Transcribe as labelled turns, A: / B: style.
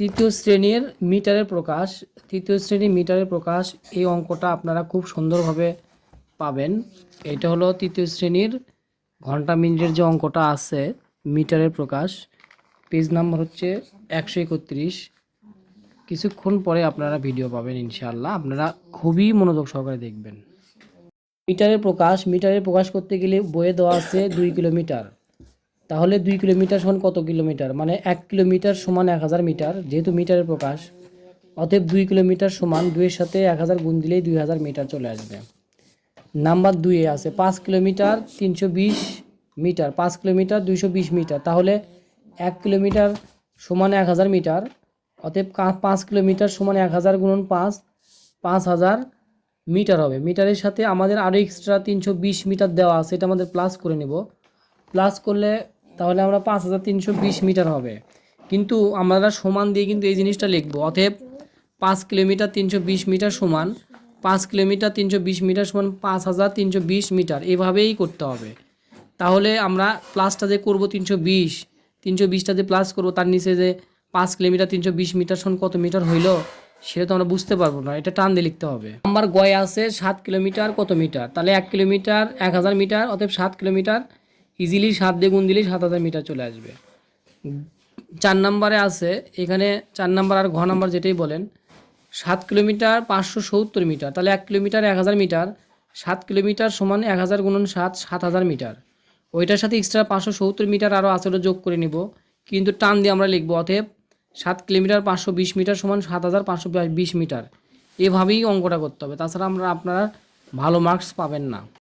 A: তৃতীয় শ্রেণির মিটারের প্রকাশ, তৃতীয় শ্রেণির মিটারের প্রকাশ এই অঙ্কটা আপনারা খুব সুন্দরভাবে পাবেন। এটা হলো তৃতীয় শ্রেণির ঘণ্টা মিনিটের যে অঙ্কটা আছে, মিটারের প্রকাশ। পেজ নাম্বার হচ্ছে একশো একত্রিশ। কিছুক্ষণ পরে আপনারা ভিডিও পাবেন ইনশাআল্লাহ। আপনারা খুবই মনোযোগ সহকারে দেখবেন। মিটারের প্রকাশ মিটারের প্রকাশ করতে গেলে বয়ে দেওয়া আছে দুই কিলোমিটার। তাহলে দুই কিলোমিটার সমান কত কিলোমিটার? মানে এক কিলোমিটার সমান এক হাজার মিটার, যেহেতু মিটারের প্রকাশ। অতএব দুই কিলোমিটার সমান দুইয়ের সাথে এক হাজার গুণ দিলেই দুই হাজার মিটার চলে আসবে। নাম্বার দুইয়ে আছে, পাঁচ কিলোমিটার তিনশো বিশ মিটার, পাঁচ কিলোমিটার দুইশো বিশ মিটার। তাহলে এক কিলোমিটার সমান এক হাজার মিটার, অতএব পাঁচ কিলোমিটার সমান এক হাজার গুণন পাঁচ পাঁচ হাজার মিটার হবে। মিটারের সাথে আমাদের আরও এক্সট্রা তিনশো বিশ মিটার দেওয়া আছে, এটা আমাদের প্লাস করে নেব। প্লাস করলে তাহলে আমরা পাঁচ হাজার তিনশো বিশ মিটার হবে। কিন্তু আমরা সমান দিয়ে কিন্তু এই জিনিসটা লিখব। অতএব পাঁচ কিলোমিটার তিনশো বিশ মিটার সমান, পাঁচ কিলোমিটার তিনশো বিশ মিটার সমান পাঁচ হাজার তিনশো বিশ মিটার। এভাবেই করতে হবে। তাহলে আমরা প্লাসটা যে করব তিনশো বিশ, তিনশো বিশটা যে প্লাস করব, তার নিচে যে পাঁচ কিলোমিটার তিনশো বিশ মিটার সমান কত মিটার হইল, সেটা তো আমরা বুঝতে পারব না। এটা টান দিয়ে লিখতে হবে। আমার গয়ে আছে সাত কিলোমিটার কত মিটার? তাহলে এক কিলোমিটার এক হাজার মিটার, অতএব সাত কিলোমিটার ইজিলি সাত দিয়ে গুণ দিলেই সাত হাজার মিটার চলে আসবে। চার নাম্বারে আছে, এখানে চার নাম্বার আর ঘ নাম্বার যেটাই বলেন, সাত কিলোমিটার পাঁচশো সত্তর মিটার তাহলে এক কিলোমিটার এক হাজার মিটার সাত কিলোমিটার সমান এক হাজার গুণন সাত সাত হাজার মিটার ওইটার সাথে এক্সট্রা পাঁচশো সত্তর মিটার আরও আছে যোগ করে নিব, কিন্তু টান দিয়ে আমরা লিখব, অতএব সাত কিলোমিটার পাঁচশো বিশ মিটার সমান সাত হাজার পাঁচশো বিশ মিটার এভাবেই অঙ্কটা করতে হবে, তাছাড়া আমরা আপনারা ভালো মার্কস পাবেন না।